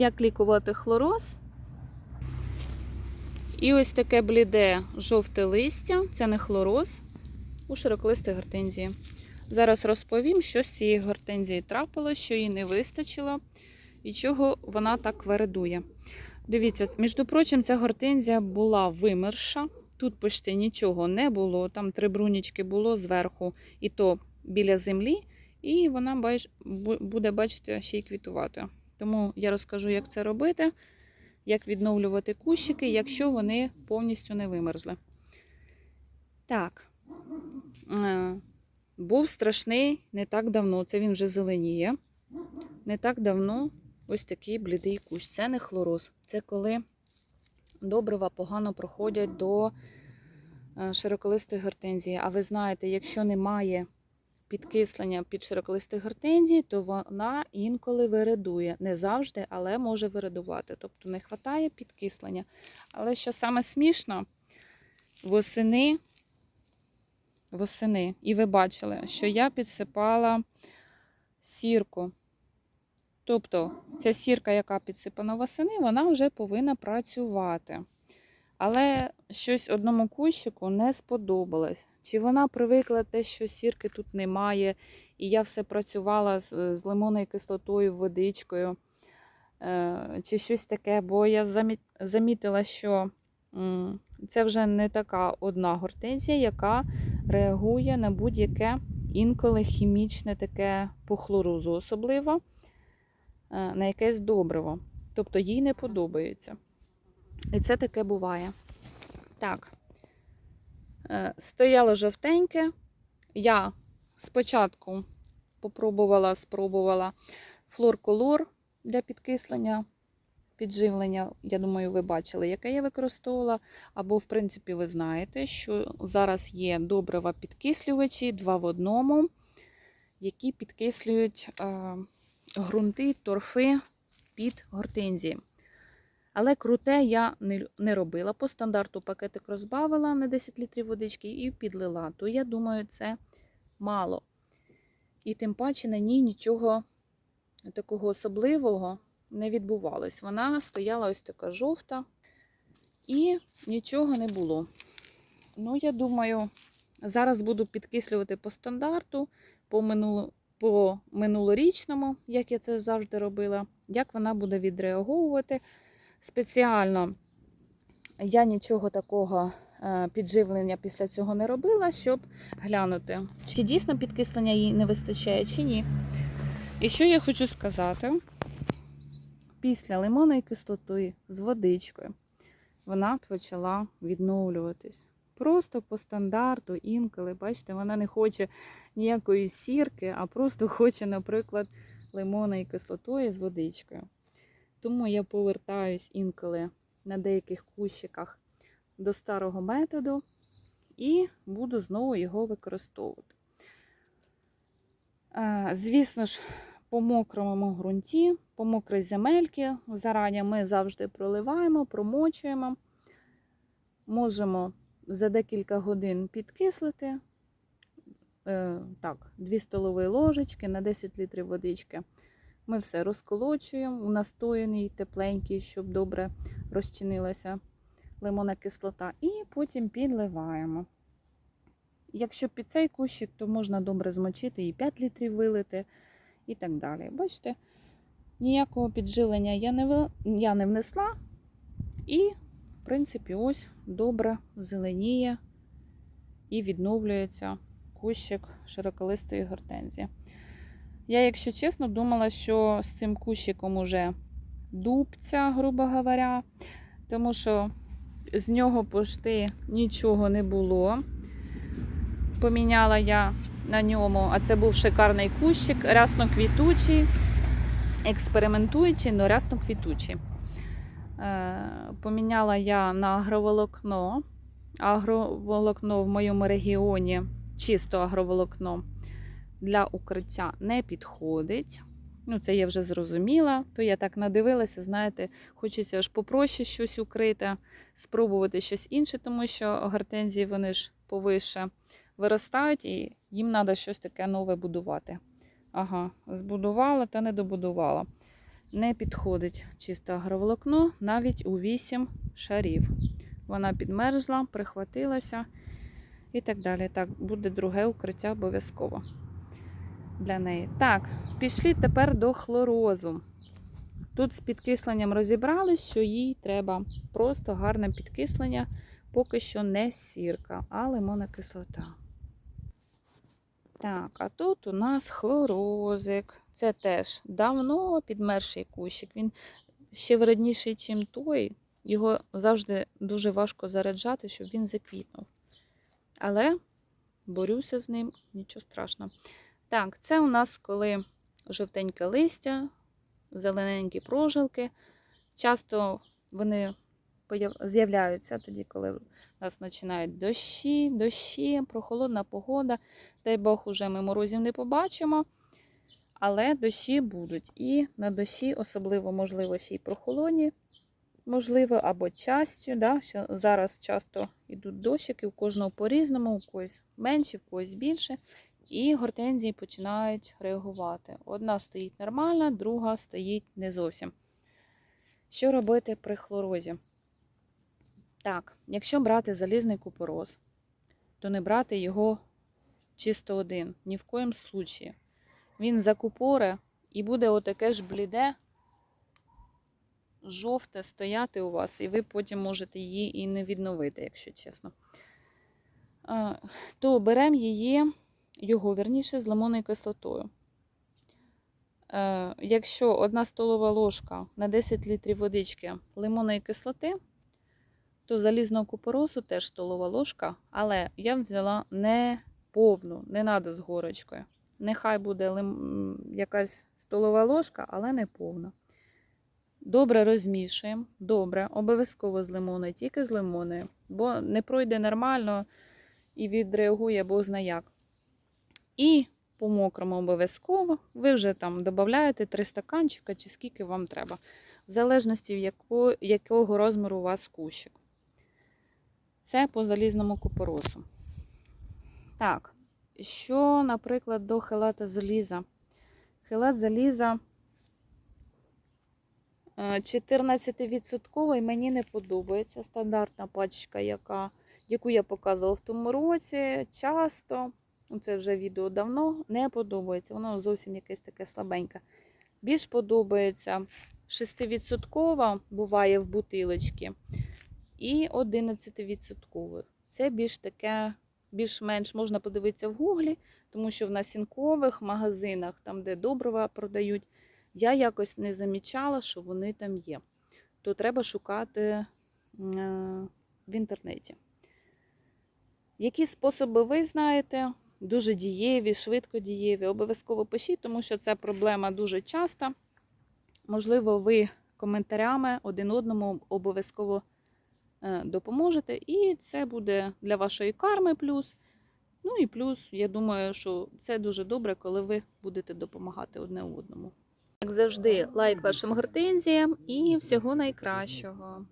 Як лікувати хлороз? І ось таке бліде жовте листя, це не хлороз у широколистої гортензії. Зараз розповім, що з цієї гортензії трапилось, що їй не вистачило і чого вона так вередує. Дивіться, між прочим, ця гортензія була вимерша. Тут почти нічого не було. Там три брунічки було зверху, і то біля землі, і вона буде, бачите, ще й квітувати. Тому я розкажу, як це робити, як відновлювати кущики, якщо вони повністю не вимерзли. Так. Е, Був страшний не так давно, це він вже зеленіє. Не так давно ось такий блідий кущ. Це не хлороз. Це коли добрива погано проходять до е, широколистої гортензії. А ви знаєте, якщо немає підкислення під широколистої гортензії, то вона інколи виредує. Не завжди, але може виредувати. Тобто не вистачає підкислення. Але що саме смішно, восени, восени, і ви бачили, що я підсипала сірку. Тобто ця сірка, яка підсипана восени, вона вже повинна працювати. Але щось одному кущику не сподобалось. Чи вона привикла те, що сірки тут немає, і я все працювала з, з лимонною кислотою, водичкою, е, чи щось таке, бо я замі- замітила, що м, це вже не така одна гортензія, яка реагує на будь-яке інколи хімічне таке по особливо, е, на якесь добриво. Тобто їй не подобається. І це таке буває. Так. Е, Стояло жовтеньке. Я спочатку попробувала, спробувала флор-колор для підкислення, підживлення. Я думаю, ви бачили, яке я використовувала. Або, в принципі, ви знаєте, що зараз є добрива підкислювачі, два в одному, які підкислюють е, ґрунти, торфи під гортензії. Але круте я не, робила. По стандарту пакетик розбавила на 10 літрів водички і підлила. То я думаю, це мало. І тим паче на ній нічого такого особливого не відбувалось. Вона стояла ось така жовта і нічого не було. Ну, я думаю, зараз буду підкислювати по стандарту, по, минуло, по минулорічному, як я це завжди робила, як вона буде відреаговувати спеціально я нічого такого е, підживлення після цього не робила, щоб глянути, чи дійсно підкислення їй не вистачає, чи ні. І що я хочу сказати, після лимонної кислоти з водичкою вона почала відновлюватись. Просто по стандарту, інколи, бачите, вона не хоче ніякої сірки, а просто хоче, наприклад, лимонної кислотою з водичкою. Тому я повертаюсь інколи на деяких кущиках до старого методу і буду знову його використовувати. Е, Звісно ж, по мокрому ґрунті, по мокрій земельки зарані ми завжди проливаємо, промочуємо. Можемо за декілька годин підкислити. Е, Так, 2 столові ложечки на 10 літрів водички. Ми все розколочуємо у настояний, тепленький, щоб добре розчинилася лимонна кислота, і потім підливаємо. Якщо під цей кущик, то можна добре змочити і 5 літрів вилити, і так далі. Бачите, ніякого підживлення я не, ви- я не внесла, і, в принципі, ось добре зеленіє і відновлюється кущик широколистої гортензії. Я, якщо чесно, думала, що з цим кущиком уже дубця, грубо говоря, тому що з нього пошти нічого не було. Поміняла я на ньому, а це був шикарний кущик, рясно квітучий, експериментуючий, але рясно квітучий. Е, Поміняла я на агроволокно. Агроволокно в моєму регіоні, чисто агроволокно для укриття не підходить. Ну, це я вже зрозуміла. То я так надивилася, знаєте, хочеться аж попроще щось укрити, спробувати щось інше, тому що гортензії вони ж повише виростають і їм треба щось таке нове будувати. Ага, збудувала та не добудувала. Не підходить чисте агроволокно навіть у 8 шарів. Вона підмерзла, прихватилася і так далі. Так, буде друге укриття обов'язково для неї. Так, пішли тепер до хлорозу. Тут з підкисленням розібрались, що їй треба просто гарне підкислення, поки що не сірка, а лимонна кислота. Так, а тут у нас хлорозик. Це теж давно підмерший кущик. Він ще вредніший, ніж той. Його завжди дуже важко заряджати, щоб він заквітнув. Але борюся з ним, нічого страшного. Так, це у нас коли жовтеньке листя, зелененькі прожилки. Часто вони з'являються тоді, коли у нас починають дощі, дощі, прохолодна погода. Дай Бог, уже ми морозів не побачимо. Але дощі будуть. І на дощі, особливо, можливо, ще й прохолодні, можливо, або частю. Да? що Зараз часто йдуть дощики, у кожного по-різному, у когось менше, у когось більше. І гортензії починають реагувати. Одна стоїть нормальна, друга стоїть не зовсім. Що робити при хлорозі? Так, якщо брати залізний купороз, то не брати його чисто один, ні в коєму случаї. Він закупоре і буде отаке ж бліде, жовте стояти у вас, і ви потім можете її і не відновити, якщо чесно. То беремо її, його верніше, з лимонною кислотою. Е, Якщо одна столова ложка на 10 літрів водички лимонної кислоти, то залізного купоросу теж столова ложка, але я взяла не повну, не треба з горочкою. Нехай буде лим... якась столова ложка, але не повна. Добре розмішуємо. Добре, обов'язково з лимоною, тільки з лимоною, бо не пройде нормально і відреагує бог зна як. І по мокрому обов'язково ви вже там додаєте 3 стаканчика чи скільки вам треба, в залежності якого, якого розміру у вас кущик. Це по залізному купоросу. Так, що, наприклад, до хелата заліза? Хелат заліза е, 14% мені не подобається. Стандартна пачка, яка, яку я показувала в тому році, часто, це вже відео давно, не подобається. Воно зовсім якесь таке слабеньке. Більш подобається 6% буває в бутилочці і 11%. Це більш таке, більш-менш можна подивитися в гуглі, тому що в насінкових магазинах, там, де добрива продають, я якось не замічала, що вони там є. То треба шукати е, в інтернеті. Які способи ви знаєте? Дуже дієві, швидко дієві. Обов'язково пишіть, тому що це проблема дуже часта. Можливо, ви коментарями один одному обов'язково е, допоможете, і це буде для вашої карми плюс. Ну і плюс, я думаю, що це дуже добре, коли ви будете допомагати одне одному. Як завжди, лайк вашим гортензіям і всього найкращого.